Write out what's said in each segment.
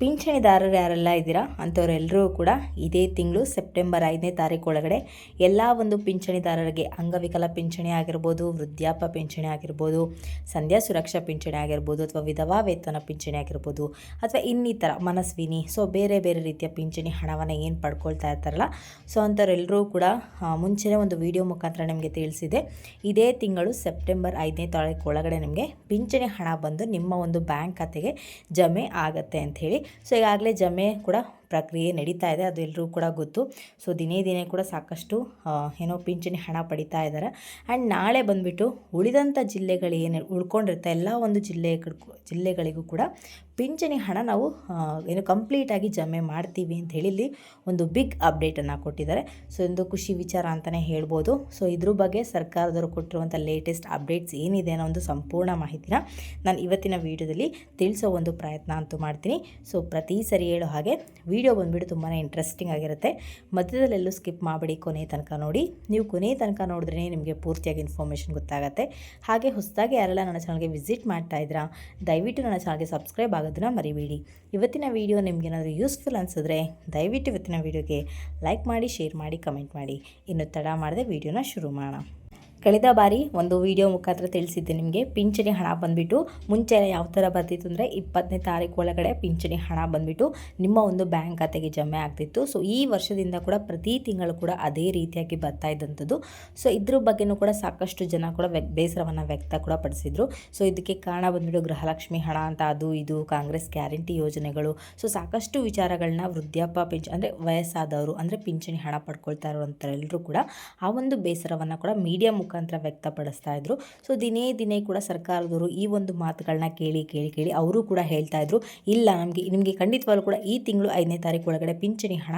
ಪಿಂಚಣಿದಾರರು ಯಾರೆಲ್ಲ ಇದ್ದೀರಾ? ಅಂಥವರೆಲ್ಲರೂ ಕೂಡ ಇದೇ ತಿಂಗಳು ಸೆಪ್ಟೆಂಬರ್ ಐದನೇ ತಾರೀಕು ಒಳಗಡೆ ಎಲ್ಲ ಒಂದು ಪಿಂಚಣಿದಾರರಿಗೆ ಅಂಗವಿಕಲ ಪಿಂಚಣಿ ಆಗಿರ್ಬೋದು, ವೃದ್ಧಾಪ್ಯ ಪಿಂಚಣಿ ಆಗಿರ್ಬೋದು, ಸಂಧ್ಯಾ ಸುರಕ್ಷಾ ಪಿಂಚಣಿ ಆಗಿರ್ಬೋದು ಅಥವಾ ವಿಧವಾ ವೇತನ ಪಿಂಚಣಿ ಆಗಿರ್ಬೋದು ಅಥವಾ ಇನ್ನಿತರ ಮನಸ್ವಿನಿ. ಸೊ ಬೇರೆ ಬೇರೆ ರೀತಿಯ ಪಿಂಚಣಿ ಹಣವನ್ನು ಏನು ಪಡ್ಕೊಳ್ತಾ ಇರ್ತಾರಲ್ಲ? ಸೊ ಅಂಥವರೆಲ್ಲರೂ ಕೂಡ ಮುಂಚೆನೇ ಒಂದು ವಿಡಿಯೋ ಮುಖಾಂತರ ನಿಮಗೆ ತಿಳಿಸಿದೆ. ಇದೇ ತಿಂಗಳು ಸೆಪ್ಟೆಂಬರ್ ಐದನೇ ತಾರೀಕು ಒಳಗಡೆ ನಿಮಗೆ ಪಿಂಚಣಿ ಹಣ ಬಂದು ನಿಮ್ಮ ಒಂದು ಬ್ಯಾಂಕ್ ಖಾತೆಗೆ ಜಮೆ ಆಗತ್ತೆ ಹೇಳಿ ಸೊ ಈಗಾಗಲೇ ಜಮೆ ಕೂಡ ಪ್ರಕ್ರಿಯೆ ನಡೀತಾ ಇದೆ, ಅದು ಎಲ್ಲರೂ ಕೂಡ ಗೊತ್ತು. ಸೊ, ದಿನೇ ದಿನೇ ಕೂಡ ಸಾಕಷ್ಟು ಏನೋ ಪಿಂಚಣಿ ಹಣ ಪಡಿತಾ ಇದ್ದಾರೆ. ಆ್ಯಂಡ್ ನಾಳೆ ಬಂದುಬಿಟ್ಟು ಉಳಿದಂಥ ಜಿಲ್ಲೆಗಳು ಏನು ಉಳ್ಕೊಂಡಿರುತ್ತೆ, ಎಲ್ಲ ಒಂದು ಜಿಲ್ಲೆ ಜಿಲ್ಲೆಗಳಿಗೂ ಕೂಡ ಪಿಂಚಣಿ ಹಣ ನಾವು ಏನು ಕಂಪ್ಲೀಟಾಗಿ ಜಮೆ ಮಾಡ್ತೀವಿ ಅಂತ ಹೇಳಿ ಇಲ್ಲಿ ಒಂದು ಬಿಗ್ ಅಪ್ಡೇಟನ್ನು ಕೊಟ್ಟಿದ್ದಾರೆ. ಸೊ ಒಂದು ಖುಷಿ ವಿಚಾರ ಅಂತಲೇ ಹೇಳ್ಬೋದು. ಸೊ, ಇದ್ರ ಬಗ್ಗೆ ಸರ್ಕಾರದವರು ಕೊಟ್ಟಿರುವಂಥ ಲೇಟೆಸ್ಟ್ ಅಪ್ಡೇಟ್ಸ್ ಏನಿದೆ ಅನ್ನೋ ಒಂದು ಸಂಪೂರ್ಣ ಮಾಹಿತಿನ ನಾನು ಇವತ್ತಿನ ವೀಡಿಯೋದಲ್ಲಿ ತಿಳಿಸೋ ಒಂದು ಪ್ರಯತ್ನ ಅಂತೂ ಮಾಡ್ತೀನಿ. ಸೊ, ಪ್ರತಿ ಸರಿ ಹೇಳೋ ಹಾಗೆ ವಿಡಿಯೋ ಬಂದುಬಿಟ್ಟು ತುಂಬಾ ಇಂಟ್ರೆಸ್ಟಿಂಗ್ ಆಗಿರುತ್ತೆ. ಮಧ್ಯದಲ್ಲೆಲ್ಲೂ ಸ್ಕಿಪ್ ಮಾಡಬೇಡಿ ಕೊನೆ ತನಕ ನೋಡಿ. ನೀವು ಕೊನೆ ತನಕ ನೋಡಿದ್ರೆ ನಿಮಗೆ ಪೂರ್ತಿಯಾಗಿ ಇನ್ಫಾರ್ಮೇಷನ್ ಗೊತ್ತಾಗುತ್ತೆ. ಹಾಗೆ ಹೊಸದಾಗಿ ಯಾರೆಲ್ಲ ನನ್ನ ಚಾನಲ್ಗೆ ವಿಸಿಟ್ ಮಾಡ್ತಾ ಇದ್ದೀರಾ, ದಯವಿಟ್ಟು ನನ್ನ ಚಾನಲ್ಗೆ ಸಬ್ಸ್ಕ್ರೈಬ್ ಆಗೋದನ್ನ ಮರಿಬೇಡಿ. ಇವತ್ತಿನ ವಿಡಿಯೋ ನಿಮ್ಗೆ ಏನಾದರೂ ಯೂಸ್ಫುಲ್ ಅನಿಸಿದ್ರೆ, ದಯವಿಟ್ಟು ಇವತ್ತಿನ ವಿಡಿಯೋಗೆ ಲೈಕ್ ಮಾಡಿ ಶೇರ್ ಮಾಡಿ ಕಮೆಂಟ್ ಮಾಡಿ. ಇನ್ನು ತಡ ಮಾಡದೆ ವಿಡಿಯೋನ ಶುರು ಮಾಡೋಣ. ಕಳೆದ ಬಾರಿ ಒಂದು ವಿಡಿಯೋ ಮುಖಾಂತರ ತಿಳಿಸಿದ್ದೆ ನಿಮಗೆ. ಪಿಂಚಣಿ ಹಣ ಬಂದುಬಿಟ್ಟು ಮುಂಚೆ ಯಾವ ಥರ ಬರ್ತಿತ್ತು ಅಂದರೆ ಇಪ್ಪತ್ತನೇ ತಾರೀಕು ಒಳಗಡೆ ಪಿಂಚಣಿ ಹಣ ಬಂದುಬಿಟ್ಟು ನಿಮ್ಮ ಒಂದು ಬ್ಯಾಂಕ್ ಖಾತೆಗೆ ಜಮೆ ಆಗ್ತಿತ್ತು. ಸೊ ಈ ವರ್ಷದಿಂದ ಕೂಡ ಪ್ರತಿ ತಿಂಗಳು ಕೂಡ ಅದೇ ರೀತಿಯಾಗಿ ಬರ್ತಾ ಇದ್ದಂಥದ್ದು. ಸೊ ಇದ್ರ ಬಗ್ಗೆನೂ ಕೂಡ ಸಾಕಷ್ಟು ಜನ ಕೂಡ ಬೇಸರವನ್ನು ವ್ಯಕ್ತ ಕೂಡ ಪಡಿಸಿದ್ರು. ಸೊ ಇದಕ್ಕೆ ಕಾರಣ ಬಂದುಬಿಟ್ಟು ಗೃಹಲಕ್ಷ್ಮಿ ಹಣ ಅಂತ ಅದು ಇದು, ಕಾಂಗ್ರೆಸ್ ಗ್ಯಾರಂಟಿ ಯೋಜನೆಗಳು. ಸೊ ಸಾಕಷ್ಟು ವಿಚಾರಗಳನ್ನ ವೃದ್ಧಾಪ್ಯ ಪಿಂಚ, ಅಂದರೆ ವಯಸ್ಸಾದವರು, ಅಂದರೆ ಪಿಂಚಣಿ ಹಣ ಪಡ್ಕೊಳ್ತಾ ಇರುವಂಥರೆಲ್ಲರೂ ಕೂಡ ಆ ಒಂದು ಬೇಸರವನ್ನು ಕೂಡ ಮೀಡಿಯಾ ಮುಖಾಂತರ ವ್ಯಕ್ತಪಡಿಸ್ತಾ ಇದ್ರು. ಸೊ ದಿನೇ ದಿನೇ ಕೂಡ ಸರ್ಕಾರದವರು ಈ ಒಂದು ಮಾತುಗಳನ್ನ ಕೇಳಿ ಕೇಳಿ ಕೇಳಿ ಅವರು ಕೂಡ ಹೇಳ್ತಾ ಇದ್ರು. ಇಲ್ಲ, ನಮಗೆ, ನಿಮಗೆ ಖಂಡಿತವಾಗ್ಲೂ ಕೂಡ ಈ ತಿಂಗಳು ಐದನೇ ತಾರೀಕು ಒಳಗಡೆ ಪಿಂಚಣಿ ಹಣ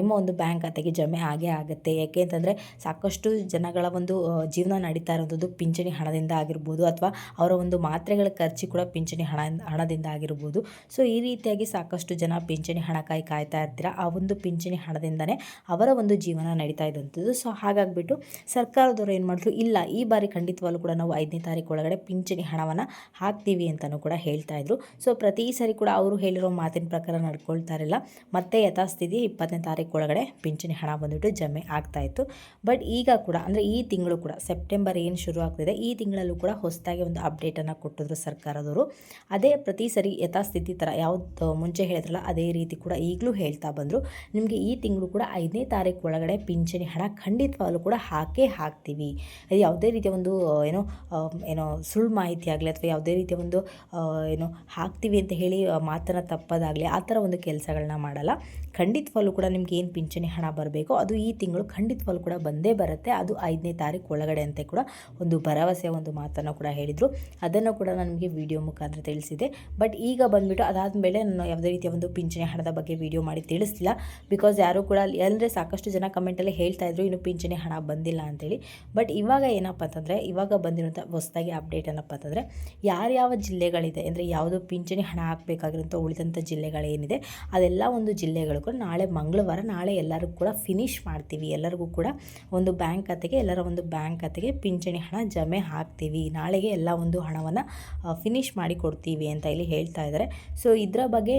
ನಿಮ್ಮ ಒಂದು ಬ್ಯಾಂಕ್ ಖಾತೆಗೆ ಜಮೆ ಆಗೇ ಆಗುತ್ತೆ. ಯಾಕೆ ಅಂತಂದರೆ ಸಾಕಷ್ಟು ಜನಗಳ ಒಂದು ಜೀವನ ನಡೀತಾ ಇರೋಂಥದ್ದು ಪಿಂಚಣಿ ಹಣದಿಂದ ಆಗಿರ್ಬೋದು ಅಥವಾ ಅವರ ಒಂದು ಮಾತ್ರೆಗಳ ಖರ್ಚು ಕೂಡ ಪಿಂಚಣಿ ಹಣ, ಹಣದಿಂದ ಆಗಿರ್ಬೋದು. ಸೊ ಈ ರೀತಿಯಾಗಿ ಸಾಕಷ್ಟು ಜನ ಪಿಂಚಣಿ ಹಣಕ್ಕಾಗಿ ಕಾಯ್ತಾ ಇರ್ತೀರ? ಆ ಒಂದು ಪಿಂಚಣಿ ಹಣದಿಂದನೇ ಅವರ ಒಂದು ಜೀವನ ನಡೀತಾ ಇದ್ದಂಥದ್ದು ಸೊ ಹಾಗಾಗಿಬಿಟ್ಟು ಸರ್ಕಾರದವರು ಏನು ಇಲ್ಲ. ಈ ಬಾರಿ ಖಂಡಿತವಾಗ್ಲೂ ಕೂಡ ನಾವು ಐದನೇ ತಾರೀಕು ಒಳಗಡೆ ಪಿಂಚಣಿ ಹಣವನ್ನು ಹಾಕ್ತೀವಿ ಅಂತಲೂ ಕೂಡ ಹೇಳ್ತಾ ಇದ್ರು. ಸೊ ಪ್ರತಿ ಸರಿ ಕೂಡ ಅವರು ಹೇಳಿರೋ ಮಾತಿನ ಪ್ರಕಾರ ನಡ್ಕೊಳ್ತಾ ಇರಲಿಲ್ಲ. ಮತ್ತೆ ಯಥಾಸ್ಥಿತಿ ಇಪ್ಪತ್ತನೇ ತಾರೀಕು ಒಳಗಡೆ ಪಿಂಚಣಿ ಹಣ ಬಂದುಬಿಟ್ಟು ಜಮೆ ಆಗ್ತಾ ಇತ್ತು. ಬಟ್ ಈಗ ಕೂಡ, ಅಂದರೆ ಈ ತಿಂಗಳು ಕೂಡ ಸೆಪ್ಟೆಂಬರ್ ಏನು ಶುರು ಆಗ್ತಿದೆ, ಈ ತಿಂಗಳಲ್ಲೂ ಕೂಡ ಹೊಸದಾಗಿ ಒಂದು ಅಪ್ಡೇಟನ್ನು ಕೊಟ್ಟಿದ್ರು ಸರ್ಕಾರದವರು. ಅದೇ ಪ್ರತಿ ಸರಿ ಯಥಾಸ್ಥಿತಿ ಥರ ಯಾವ್ದು ಮುಂಚೆ ಹೇಳಿದ್ರಲ್ಲ, ಅದೇ ರೀತಿ ಕೂಡ ಈಗಲೂ ಹೇಳ್ತಾ ಬಂದರು. ನಿಮಗೆ ಈ ತಿಂಗಳು ಕೂಡ ಐದನೇ ತಾರೀಕು ಒಳಗಡೆ ಪಿಂಚಣಿ ಹಣ ಖಂಡಿತವಾಗ್ಲೂ ಕೂಡ ಹಾಕೇ ಹಾಕ್ತೀವಿ. ಅದು ಯಾವುದೇ ರೀತಿಯ ಒಂದು ಏನೋ ಏನೋ ಸುಳ್ಳು ಮಾಹಿತಿ ಆಗಲಿ ಅಥವಾ ಯಾವುದೇ ರೀತಿಯ ಒಂದು ಏನು ಹಾಕ್ತೀವಿ ಅಂತ ಹೇಳಿ ಮಾತನ್ನು ತಪ್ಪದಾಗಲಿ ಆ ಥರ ಒಂದು ಕೆಲಸಗಳನ್ನ ಮಾಡಲ್ಲ. ಖಂಡಿತವಾಗ್ಲೂ ಕೂಡ ನಿಮ್ಗೆ ಏನು ಪಿಂಚಣಿ ಹಣ ಬರಬೇಕು ಅದು ಈ ತಿಂಗಳು ಖಂಡಿತವಾಗ್ಲೂ ಕೂಡ ಬಂದೇ ಬರುತ್ತೆ. ಅದು ಐದನೇ ತಾರೀಕು ಒಳಗಡೆ ಅಂತ ಕೂಡ ಒಂದು ಭರವಸೆಯ ಒಂದು ಮಾತನ್ನು ಕೂಡ ಹೇಳಿದರು. ಅದನ್ನು ಕೂಡ ನನಗೆ ವಿಡಿಯೋ ಮುಖಾಂತರ ತಿಳಿಸಿದೆ. ಬಟ್ ಈಗ ಬಂದುಬಿಟ್ಟು ಅದಾದಮೇಲೆ ನಾನು ಯಾವುದೇ ರೀತಿಯ ಒಂದು ಪಿಂಚಣಿ ಹಣದ ಬಗ್ಗೆ ವಿಡಿಯೋ ಮಾಡಿ ತಿಳಿಸ್ಲಿಲ್ಲ. ಬಿಕಾಸ್ ಯಾರೂ ಕೂಡ ಅಂದರೆ ಸಾಕಷ್ಟು ಜನ ಕಮೆಂಟಲ್ಲಿ ಹೇಳ್ತಾ ಇದ್ರು, ಇನ್ನು ಪಿಂಚಣಿ ಹಣ ಬಂದಿಲ್ಲ ಅಂತೇಳಿ. ಬಟ್ ಇವಾಗ ಏನಪ್ಪ ಅಂತಂದರೆ, ಇವಾಗ ಬಂದಿರೋಂಥ ಹೊಸದಾಗಿ ಅಪ್ಡೇಟ್ ಏನಪ್ಪ ಅಂತಂದರೆ ಯಾರ್ಯಾವ ಜಿಲ್ಲೆಗಳಿದೆ, ಅಂದರೆ ಯಾವುದು ಪಿಂಚಣಿ ಹಣ ಹಾಕಬೇಕಾಗಿರೋಂಥ ಉಳಿದಂಥ ಜಿಲ್ಲೆಗಳೇನಿದೆ, ಅದೆಲ್ಲ ಒಂದು ಜಿಲ್ಲೆಗಳು ಕೂಡ ನಾಳೆ ಮಂಗಳವಾರ, ನಾಳೆ ಎಲ್ಲರಿಗೂ ಕೂಡ ಫಿನಿಶ್ ಮಾಡ್ತೀವಿ. ಎಲ್ಲರಿಗೂ ಕೂಡ ಒಂದು ಬ್ಯಾಂಕ್ ಖಾತೆಗೆ, ಎಲ್ಲರ ಒಂದು ಬ್ಯಾಂಕ್ ಖಾತೆಗೆ ಪಿಂಚಣಿ ಹಣ ಜಮೆ ಹಾಕ್ತೀವಿ. ನಾಳೆಗೆ ಎಲ್ಲ ಒಂದು ಹಣವನ್ನು ಫಿನಿಶ್ ಮಾಡಿ ಕೊಡ್ತೀವಿ ಅಂತ ಇಲ್ಲಿ ಹೇಳ್ತಾ ಇದ್ದಾರೆ ಸೊ ಇದರ ಬಗ್ಗೆ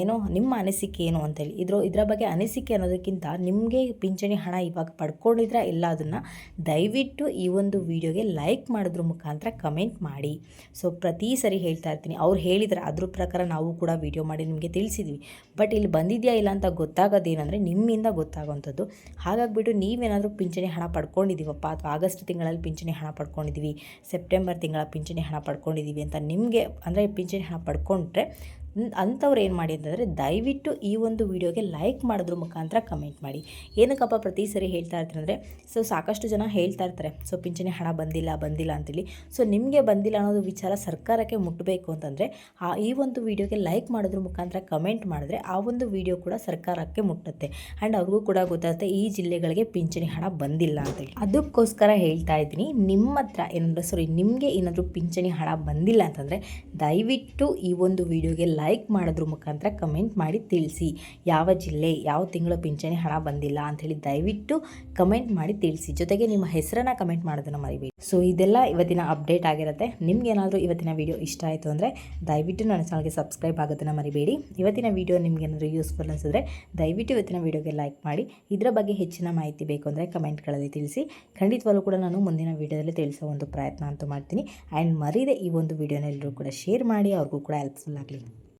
ಏನೋ, ನಿಮ್ಮ ಅನಿಸಿಕೆ ಏನು ಅಂತೇಳಿ. ಇದ್ರ, ಇದರ ಬಗ್ಗೆ ಅನಿಸಿಕೆ ಅನ್ನೋದಕ್ಕಿಂತ ನಿಮಗೆ ಪಿಂಚಣಿ ಹಣ ಇವಾಗ ಪಡ್ಕೊಂಡಿದ್ರೆ ಇಲ್ಲ ಅದನ್ನು ದಯವಿಟ್ಟು ಈ ಒಂದು ವಿಡಿಯೋಗೆ ಲೈಕ್ ಮಾಡಿದ್ರ ಮುಖಾಂತರ ಕಮೆಂಟ್ ಮಾಡಿ. ಸೊ, ಪ್ರತಿ ಸರಿ ಹೇಳ್ತಾ ಇರ್ತೀನಿ. ಅವ್ರು ಹೇಳಿದ್ರೆ ಅದ್ರ ಪ್ರಕಾರ ನಾವು ಕೂಡ ವಿಡಿಯೋ ಮಾಡಿ ನಿಮಗೆ ತಿಳಿಸಿದ್ವಿ. ಬಟ್ ಇಲ್ಲಿ ಬಂದಿದೆಯಾ ಇಲ್ಲ ಅಂತ ಗೊತ್ತಾಗೋದೇನೆಂದರೆ ನಿಮ್ಮಿಂದ ಗೊತ್ತಾಗೋವಂಥದ್ದು ಹಾಗಾಗಿಬಿಟ್ಟು ನೀವೇನಾದರೂ ಪಿಂಚಣಿ ಹಣ ಪಡ್ಕೊಂಡಿದ್ದೀವಪ್ಪ ಅಥವಾ ಆಗಸ್ಟ್ ತಿಂಗಳಲ್ಲಿ ಪಿಂಚಣಿ ಹಣ ಪಡ್ಕೊಂಡಿದ್ದೀವಿ, ಸೆಪ್ಟೆಂಬರ್ ತಿಂಗಳ ಪಿಂಚಣಿ ಹಣ ಪಡ್ಕೊಂಡಿದ್ದೀವಿ ಅಂತ ನಿಮಗೆ, ಅಂದರೆ ಪಿಂಚಣಿ ಹಣ ಪಡ್ಕೊಂಡ್ರೆ ಅಂಥವ್ರು ಏನು ಮಾಡಿ ಅಂತಂದರೆ ದಯವಿಟ್ಟು ಈ ಒಂದು ವಿಡಿಯೋಗೆ ಲೈಕ್ ಮಾಡಿದ್ರ ಮುಖಾಂತರ ಕಮೆಂಟ್ ಮಾಡಿ. ಏನಕ್ಕಪ್ಪ ಪ್ರತಿ ಸರಿ ಹೇಳ್ತಾ ಇರ್ತೀನಿ ಅಂದರೆ, ಸೊ ಸಾಕಷ್ಟು ಜನ ಹೇಳ್ತಾ ಇರ್ತಾರೆ, ಸೊ ಪಿಂಚಣಿ ಹಣ ಬಂದಿಲ್ಲ ಬಂದಿಲ್ಲ ಅಂತೇಳಿ ಸೊ ನಿಮಗೆ ಬಂದಿಲ್ಲ ಅನ್ನೋದು ವಿಚಾರ ಸರ್ಕಾರಕ್ಕೆ ಮುಟ್ಟಬೇಕು ಅಂತಂದರೆ, ಆ ಈ ಒಂದು ವಿಡಿಯೋಗೆ ಲೈಕ್ ಮಾಡಿದ್ರ ಮುಖಾಂತರ ಕಮೆಂಟ್ ಮಾಡಿದ್ರೆ ಆ ಒಂದು ವಿಡಿಯೋ ಕೂಡ ಸರ್ಕಾರಕ್ಕೆ ಮುಟ್ಟುತ್ತೆ. ಆ್ಯಂಡ್ ಅವ್ರಿಗೂ ಕೂಡ ಗೊತ್ತಾಗುತ್ತೆ, ಈ ಜಿಲ್ಲೆಗಳಿಗೆ ಪಿಂಚಣಿ ಹಣ ಬಂದಿಲ್ಲ ಅಂತೇಳಿ ಅದಕ್ಕೋಸ್ಕರ ಹೇಳ್ತಾ ಇದ್ದೀನಿ, ನಿಮ್ಮ ಹತ್ರ ಏನಂದ್ರೆ ಸಾರಿ ನಿಮಗೆ ಏನಾದರೂ ಪಿಂಚಣಿ ಹಣ ಬಂದಿಲ್ಲ ಅಂತಂದರೆ, ದಯವಿಟ್ಟು ಈ ಒಂದು ವಿಡಿಯೋಗೆ ಲೈಕ್ ಮಾಡೋದ್ರ ಮುಖಾಂತರ ಕಮೆಂಟ್ ಮಾಡಿ ತಿಳಿಸಿ. ಯಾವ ಜಿಲ್ಲೆ, ಯಾವ ತಿಂಗಳ ಪಿಂಚಣಿ ಹಣ ಬಂದಿಲ್ಲ ಅಂಥೇಳಿ ದಯವಿಟ್ಟು ಕಮೆಂಟ್ ಮಾಡಿ ತಿಳಿಸಿ. ಜೊತೆಗೆ ನಿಮ್ಮ ಹೆಸರನ್ನು ಕಮೆಂಟ್ ಮಾಡೋದನ್ನು ಮರಿಬೇಡಿ. ಸೊ ಇದೆಲ್ಲ ಇವತ್ತಿನ ಅಪ್ಡೇಟ್ ಆಗಿರುತ್ತೆ. ನಿಮ್ಗೇನಾದರೂ ಇವತ್ತಿನ ವಿಡಿಯೋ ಇಷ್ಟ ಆಯಿತು ಅಂದರೆ ದಯವಿಟ್ಟು ನನ್ನ ಚಾನಲ್ಗೆ ಸಬ್ಸ್ಕ್ರೈಬ್ ಆಗೋದನ್ನು ಮರಿಬೇಡಿ. ಇವತ್ತಿನ ವಿಡಿಯೋ ನಿಮಗೇನಾದರೂ ಯೂಸ್ಫುಲ್ ಅನಿಸಿದ್ರೆ ದಯವಿಟ್ಟು ಇವತ್ತಿನ ವಿಡಿಯೋಗೆ ಲೈಕ್ ಮಾಡಿ. ಇದರ ಬಗ್ಗೆ ಹೆಚ್ಚಿನ ಮಾಹಿತಿ ಬೇಕು ಅಂದರೆ ಕಮೆಂಟ್ಗಳಲ್ಲಿ ತಿಳಿಸಿ. ಖಂಡಿತವಾಗಲೂ ಕೂಡ ನಾನು ಮುಂದಿನ ವಿಡಿಯೋದಲ್ಲಿ ತಿಳಿಸೋ ಒಂದು ಪ್ರಯತ್ನ ಅಂತೂ ಮಾಡ್ತೀನಿ. ಆ್ಯಂಡ್ ಮರೀದೆ ಈ ಒಂದು ವಿಡಿಯೋನ ಎಲ್ಲರೂ ಕೂಡ ಶೇರ್ ಮಾಡಿ. ಅವ್ರಿಗೂ ಕೂಡ ಹೆಲ್ಪ್ಫುಲ್ ಆಗಲಿ.